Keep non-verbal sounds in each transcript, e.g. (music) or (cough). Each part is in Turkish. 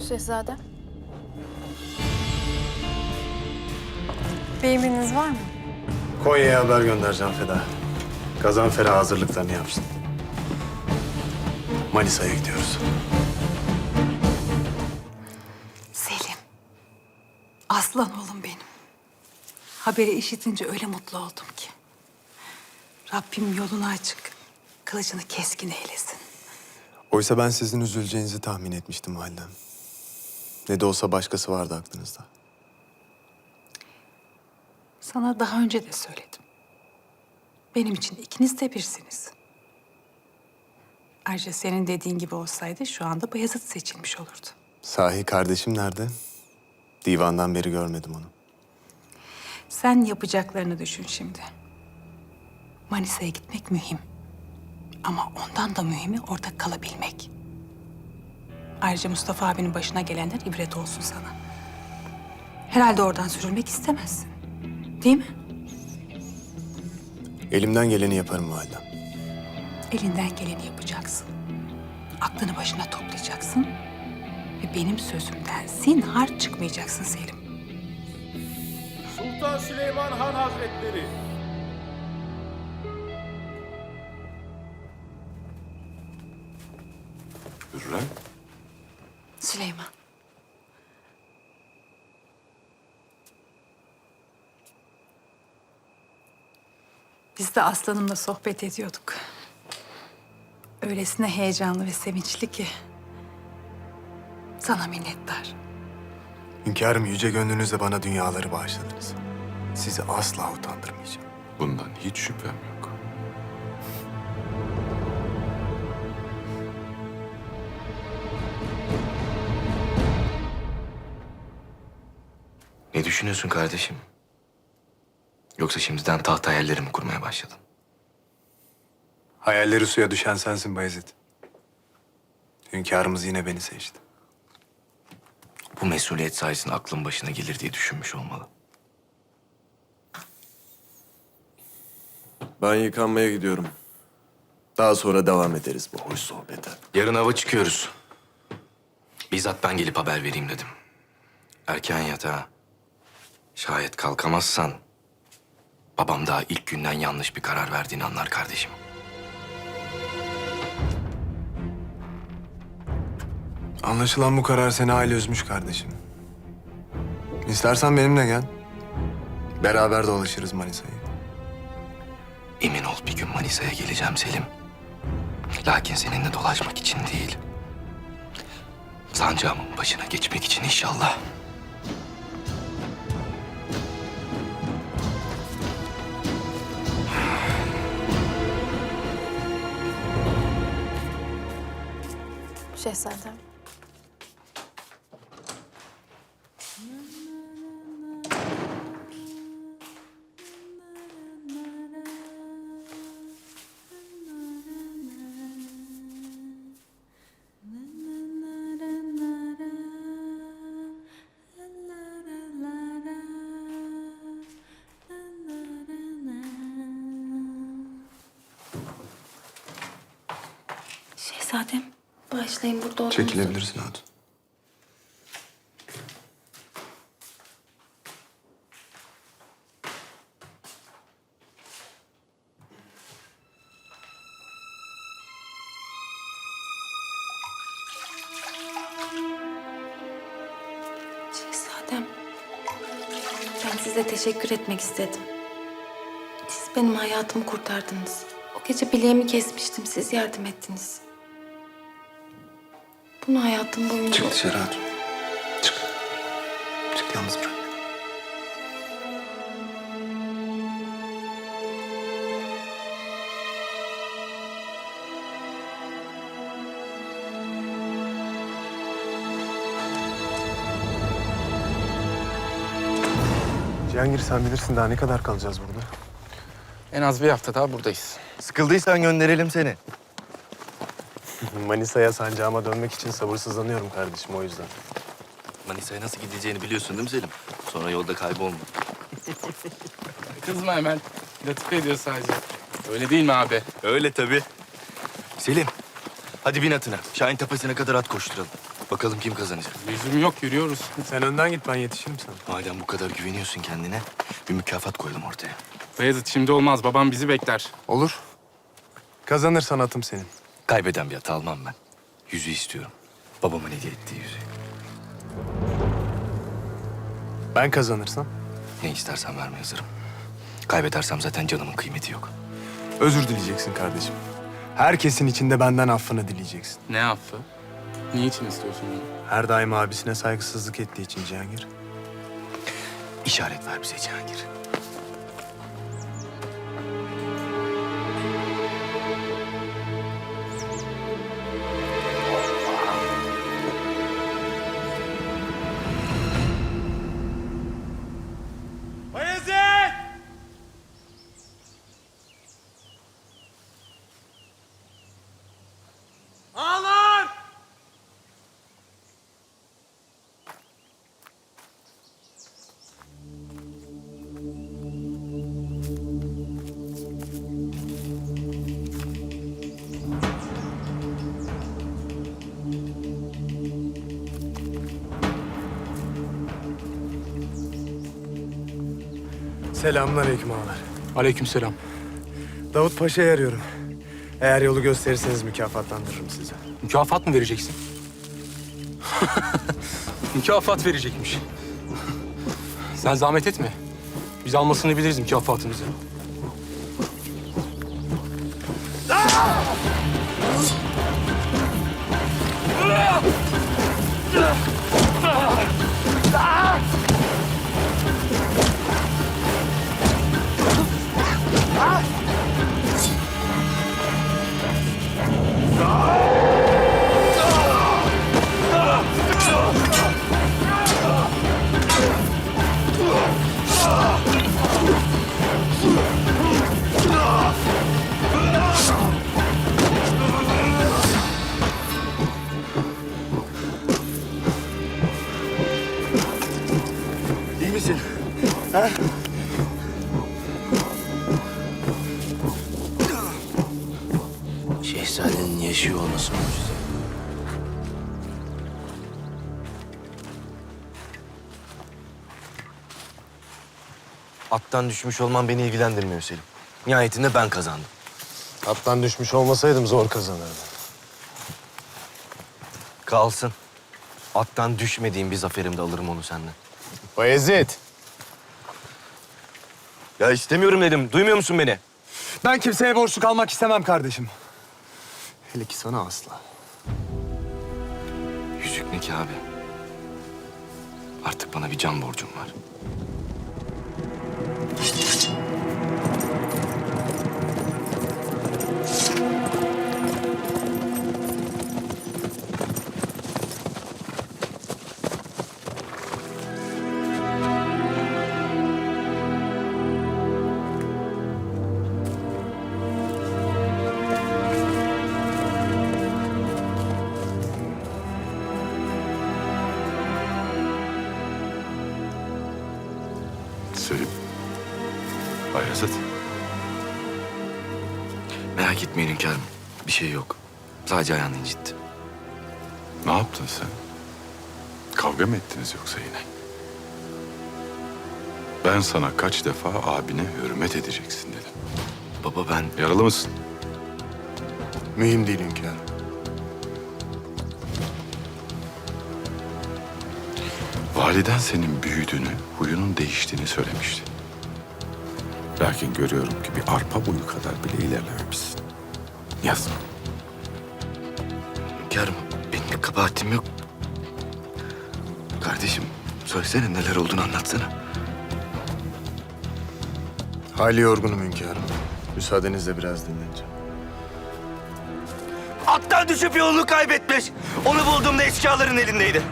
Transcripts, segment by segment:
Şehzadem. Bir emriniz var mı? Konya'ya haber göndereceğim Feda. Gazanfer'e hazırlıklarını yapsın. Manisa'ya gidiyoruz. Selim. Aslan oğlum benim. Haberi işitince öyle mutlu oldum ki. Rabbim yolunu açık, kılıcını keskin eylesin. Oysa ben sizin üzüleceğinizi tahmin etmiştim validem. Ne de olsa başkası vardı aklınızda. Sana daha önce de söyledim. Benim için ikiniz de birsiniz. Ayrıca senin dediğin gibi olsaydı şu anda Bayezid seçilmiş olurdu. Sahi kardeşim nerede? Divandan beri görmedim onu. Sen yapacaklarını düşün şimdi. Manisa'ya gitmek mühim. Ama ondan da mühimi orada kalabilmek. Ayrıca Mustafa abinin başına gelenler ibret olsun sana. Herhalde oradan sürülmek istemezsin. Değil mi? Elimden geleni yaparım validem. Elinden geleni yapacaksın. Aklını başına toplayacaksın. Ve benim sözümden zinhar çıkmayacaksın Selim. Sultan Süleyman Han Hazretleri. De aslanımla sohbet ediyorduk. Öylesine heyecanlı ve sevinçli ki. Sana minnettar. Hünkârım yüce gönlünüzle bana dünyaları bağışladınız. Sizi asla utandırmayacağım. Bundan hiç şüphem yok. Ne düşünüyorsun kardeşim? Yoksa şimdiden taht hayalleri mi kurmaya başladın? Hayalleri suya düşen sensin Bayezid. Hünkârımız yine beni seçti. Bu mesuliyet sayesinde aklın başına gelir diye düşünmüş olmalı. Ben yıkanmaya gidiyorum. Daha sonra devam ederiz bu hoş sohbete. Yarın hava çıkıyoruz. Bizzat ben gelip haber vereyim dedim. Erken yat ha. Şayet kalkamazsan... ...babam daha ilk günden yanlış bir karar verdiğini anlar kardeşim. Anlaşılan bu karar seni aile üzmüş kardeşim. İstersen benimle gel. Beraber dolaşırız Manisa'yı. Emin ol bir gün Manisa'ya geleceğim Selim. Lakin seninle dolaşmak için değil. Sancağımın başına geçmek için inşallah. Şehzadem, Çekilebilirsin hatun. Şehzadem, ben size teşekkür etmek istedim. Siz benim hayatımı kurtardınız. O gece bileğimi kesmiştim, siz yardım ettiniz. Bunu hayatım boyunca... Çık dışarı hatun. Çık. Çık yalnız bırak. Cihangir sen bilirsin daha ne kadar kalacağız burada? En az bir hafta daha buradayız. Sıkıldıysan gönderelim seni. (laughs) Manisa'ya sancağıma dönmek için sabırsızlanıyorum kardeşim o yüzden. Manisa'ya nasıl gideceğini biliyorsun değil mi Selim? Sonra yolda kaybolma. (laughs) Kızma hemen. Latife ediyor sadece. Öyle değil mi abi? Öyle tabii. Selim, Hadi bin atına. Şahin tepesine kadar at koşturalım. Bakalım kim kazanacak. Lüzum yok yürüyoruz. Sen önden git ben yetişirim sana. Madem bu kadar güveniyorsun kendine, bir mükafat koyalım ortaya. Beyazıt şimdi olmaz. Babam bizi bekler. Olur. Kazanırsan atım senin. Kaybeden bir at almam ben. Yüzü istiyorum. Babamın hediye ettiği yüzü. Ben kazanırsam Ne istersen vermeye hazırım. Kaybedersem zaten canımın kıymeti yok. özür dileyeceksin kardeşim. Herkesin içinde benden affını dileyeceksin. Ne affı? Niçin istiyorsun bunu? Her daim abisine saygısızlık ettiği için Cihangir. İşaret ver bize Cihangir. Selamünaleyküm ağalar. Aleykümselam. Davut Paşa'yı arıyorum. Eğer yolu gösterirseniz mükafatlandırırım sizi. Mükafat mı vereceksin? (laughs) Mükafat verecekmiş. Sen zahmet etme. Biz almasını biliriz mükafatımızı. İyi Attan düşmüş olman beni ilgilendirmiyor Selim. Nihayetinde ben kazandım. Attan düşmüş olmasaydım zor kazanırdım. Kalsın. Attan düşmediğim bir zaferimde alırım onu senden. Bayezid. Ya istemiyorum dedim. Duymuyor musun beni? Ben kimseye borçlu kalmak istemem kardeşim. Hele ki sana asla. Yüzük ne ki abi? Artık bana bir can borcum var. Selim. Bayezid. Merak etmeyin hünkârım. Bir şey yok. Sadece ayağını incitti. Ne yaptın sen? Kavga mı ettiniz yoksa yine? Ben sana kaç defa abine hürmet edeceksin dedim. Baba ben... Yaralı mısın? Mühim değil hünkârım. Validen senin büyüdüğünü, huyunun değiştiğini söylemişti. Lakin görüyorum ki bir arpa boyu kadar bile ilerlememişsin. Yazık. Hünkârım benim bir kabahatim yok. Kardeşim söylesene neler olduğunu anlatsana. Hali yorgunum hünkârım. Müsaadenizle biraz dinleneceğim. Attan düşüp yolunu kaybetmiş. Onu bulduğumda eşkıyaların elindeydi.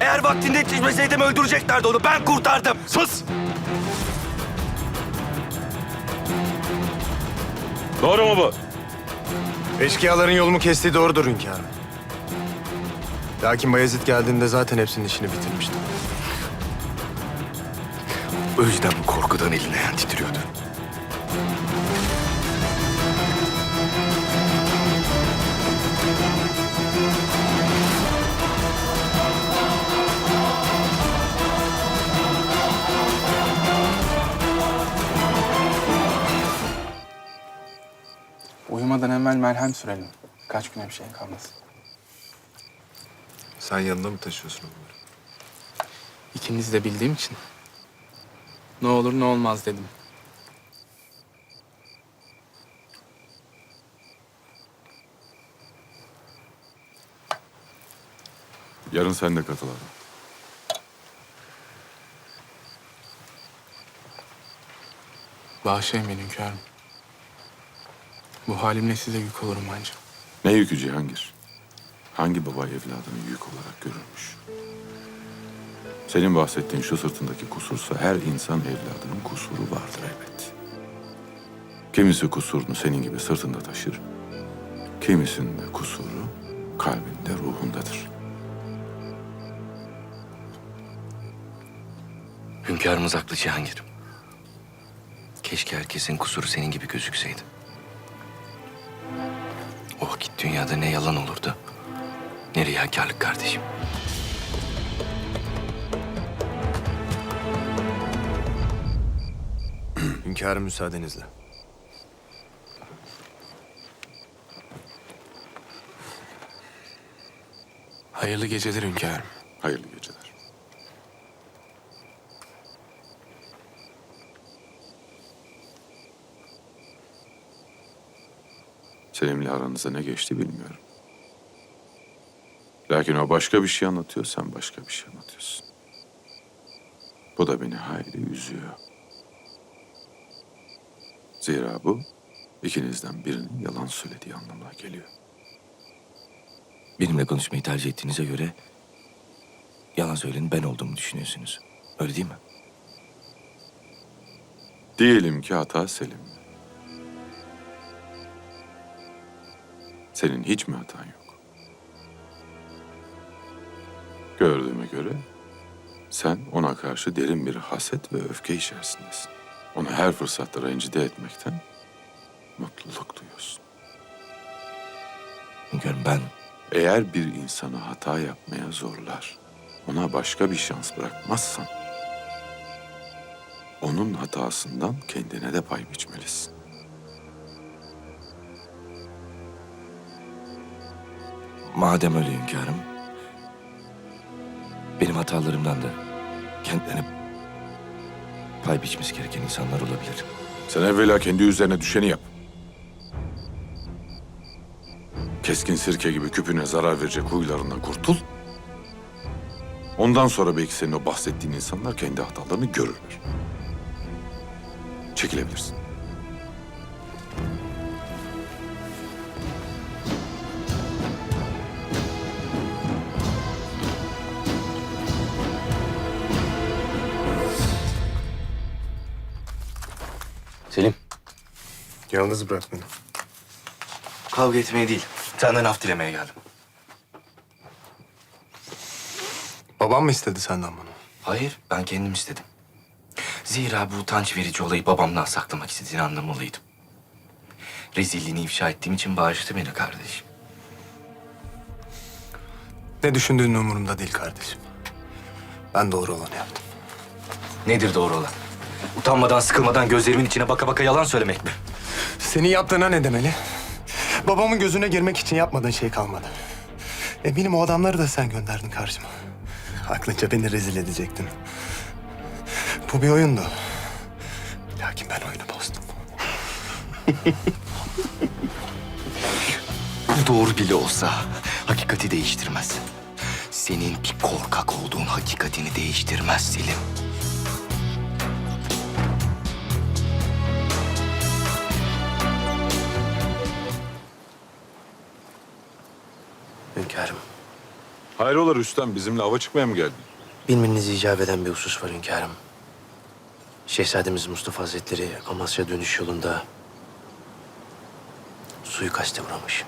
Eğer vaktinde yetişmeseydim öldüreceklerdi onu. Ben kurtardım. Sus! Doğru mu bu? Eşkıyaların yolumu kestiği doğrudur hünkârım. Lakin Bayezid geldiğinde zaten hepsinin işini bitirmiştim. O yüzden bu korkudan elin ayağın titriyordu. Temel merhem sürelim. Kaç güne bir şey kalmaz. Sen yanında mı taşıyorsun onları? İkiniz de bildiğim için. Ne olur ne olmaz dedim. Yarın sen de katıl abi. Bağışlayın beni hünkârım. Bu halimle size yük olurum anca. Ne yükü Cihangir? Hangi baba evladını yük olarak görürmüş? Senin bahsettiğin şu sırtındaki kusursa her insan evladının kusuru vardır elbet. Kimisi kusurunu senin gibi sırtında taşır. Kimisinin de kusuru kalbinde, ruhundadır. Hünkârımız haklı Cihangir. Keşke herkesin kusuru senin gibi gözükseydi. O vakit dünyada ne yalan olurdu, ne riyakarlık kardeşim. (clears throat) Hünkârım müsaadenizle. Hayırlı geceler hünkârım. Hayırlı geceler. Seninle aranızda ne geçti bilmiyorum. Lakin o başka bir şey anlatıyor, sen başka bir şey anlatıyorsun. Bu da beni hayli üzüyor. Zira bu ikinizden birinin yalan söylediği anlamına geliyor. Benimle konuşmayı tercih ettiğinize göre yalan söyleyen ben olduğumu düşünüyorsunuz. Öyle değil mi? Diyelim ki hata Selim. Senin hiç mi hatan yok? Gördüğüme göre sen ona karşı derin bir haset ve öfke içerisindesin. Onu her fırsatta rencide etmekten mutluluk duyuyorsun. Hünkârım ben Eğer bir insanı hata yapmaya zorlar, ona başka bir şans bırakmazsan, onun hatasından kendine de pay biçmelisin. Madem öyle hünkârım, benim hatalarımdan da kendilerine pay biçmesi gereken insanlar olabilir. Sen evvela kendi üzerine düşeni yap. Keskin sirke gibi küpüne zarar verecek huylarından kurtul. Ondan sonra belki senin o bahsettiğin insanlar kendi hatalarını görürler. Çekilebilirsin. Yalnız bırak beni. kavga etmeye değil, senden af dilemeye geldim. Babam mı istedi senden bunu? Hayır, ben kendim istedim. Zira bu utanç verici olayı babamdan saklamak istediğini anlamalıydım. Rezilliğini ifşa ettiğim için bağışladı beni kardeşim. Ne düşündüğün umurumda değil kardeşim. Ben doğru olanı yaptım. Nedir doğru olan? Utanmadan, sıkılmadan gözlerimin içine baka baka yalan söylemek mi? Senin yaptığına ne demeli? Babamın gözüne girmek için yapmadığın şey kalmadı. Eminim o adamları da sen gönderdin karşıma. Aklınca beni rezil edecektin. Bu bir oyundu. Lakin ben oyunu bozdum. Bu doğru bile olsa hakikati değiştirmez. Senin bir korkak olduğun hakikatini değiştirmez Selim. Hayrola Rüstem, bizimle ava çıkmaya mı geldin? bilmenizi icap eden bir husus var hünkârım. Şehzademiz Mustafa Hazretleri Amasya dönüş yolunda suikaste uğramış.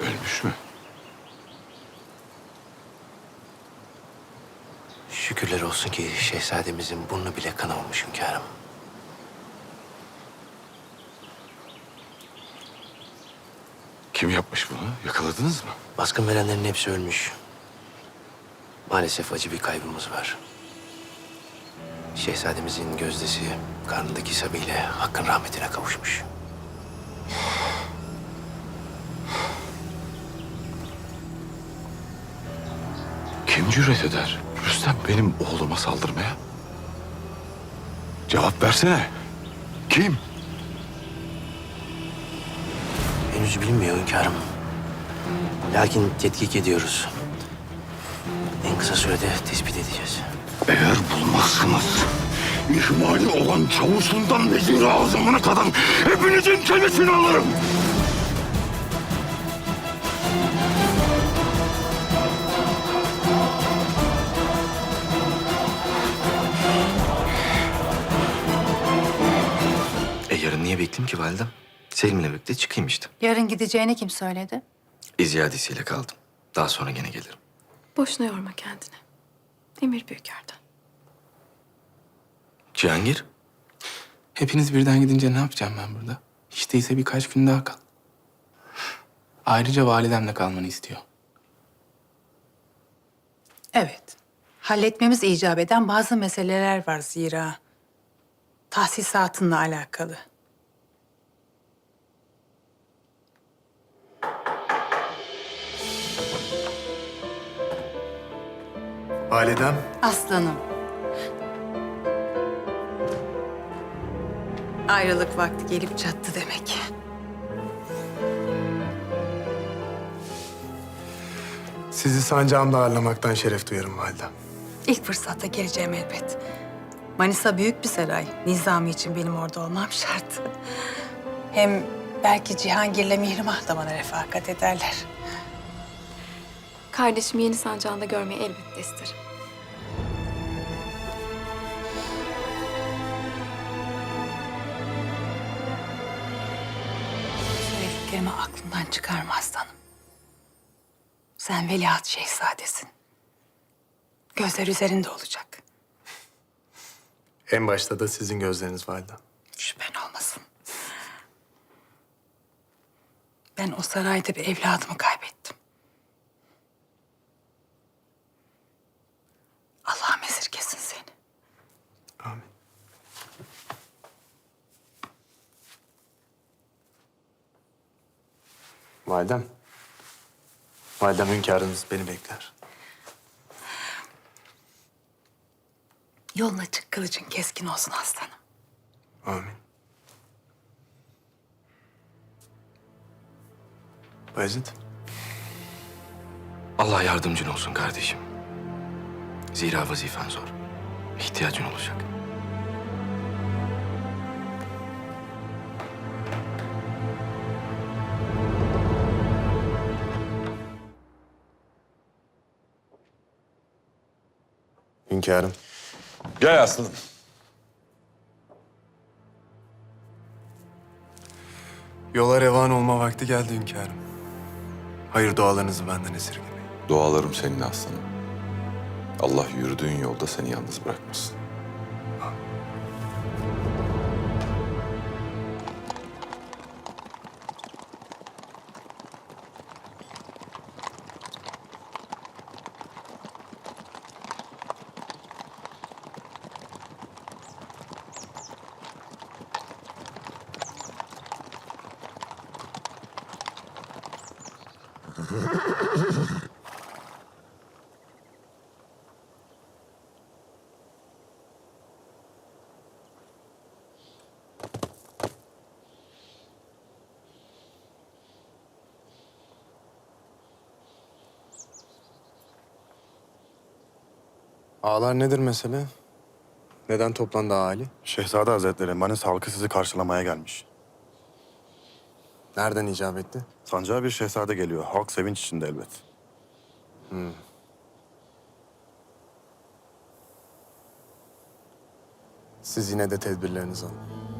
Ölmüş mü? Şükürler olsun ki şehzademizin burnu bile kanamamış hünkârım. Kim yapmış bunu? Yakaladınız mı? Baskın verenlerin hepsi ölmüş. Maalesef acı bir kaybımız var. Şehzademizin gözdesi karnındaki sabiyle hakkın rahmetine kavuşmuş. Kim cüret eder? Rüstem benim oğluma saldırmaya? Cevap versene. Kim? Henüz bilinmiyor hünkârım. Lakin tetkik ediyoruz. En kısa sürede tespit edeceğiz. Eğer bulmazsınız, ihmali olan çavuşundan vezir azamına kadar hepinizin kellesini alırım. E yarın niye bekleyeyim ki validem? Selim'le birlikte çıkayım işte. Yarın gideceğini kim söyledi? İziyadesiyle kaldım. Daha sonra gene gelirim. Boşuna yorma kendini. Emir Büyüker'den. Cihangir, Hepiniz birden gidince ne yapacağım ben burada? Hiç değilse birkaç gün daha kal. Ayrıca validemle kalmanı istiyor. Evet. Halletmemiz icap eden bazı meseleler var zira. Tahsisatınla alakalı. Validem, Aslanım. Ayrılık vakti gelip çattı demek. sizi sancağımda ağırlamaktan şeref duyarım validem. İlk fırsatta geleceğim elbet. Manisa büyük bir saray. Nizami için benim orada olmam şart. Hem belki Cihangir'le Mihrimah da bana refakat ederler. Kardeşimi yeni sancağında görmeyi elbette isterim. Söylediklerimi aklından çıkarma aslanım. Sen veliaht şehzadesin. Gözler üzerinde olacak. En başta da sizin gözleriniz validem. Şüphen olmasın. Ben o sarayda bir evladımı kaybettim. Allah'ım esirgesin seni. Amin. Validem. Validem hünkârınız beni bekler. Yolun açık kılıcın keskin olsun aslanım. Amin. Bayezid. Allah yardımcın olsun kardeşim. Zira vazifen zor. İhtiyacın olacak. Hünkârım. Gel aslanım. Yola revan olma vakti geldi hünkârım. Hayır dualarınızı benden esirgemeyin. Dualarım seninle aslanım. Allah yürüdüğün yolda seni yalnız bırakmasın. Ağalar nedir mesele? Neden toplandı ahali? Şehzade Hazretleri, Manisa halkı sizi karşılamaya gelmiş. Nereden icap etti? Sancağa bir şehzade geliyor. Halk sevinç içinde elbet. Siz yine de tedbirlerinizi alın.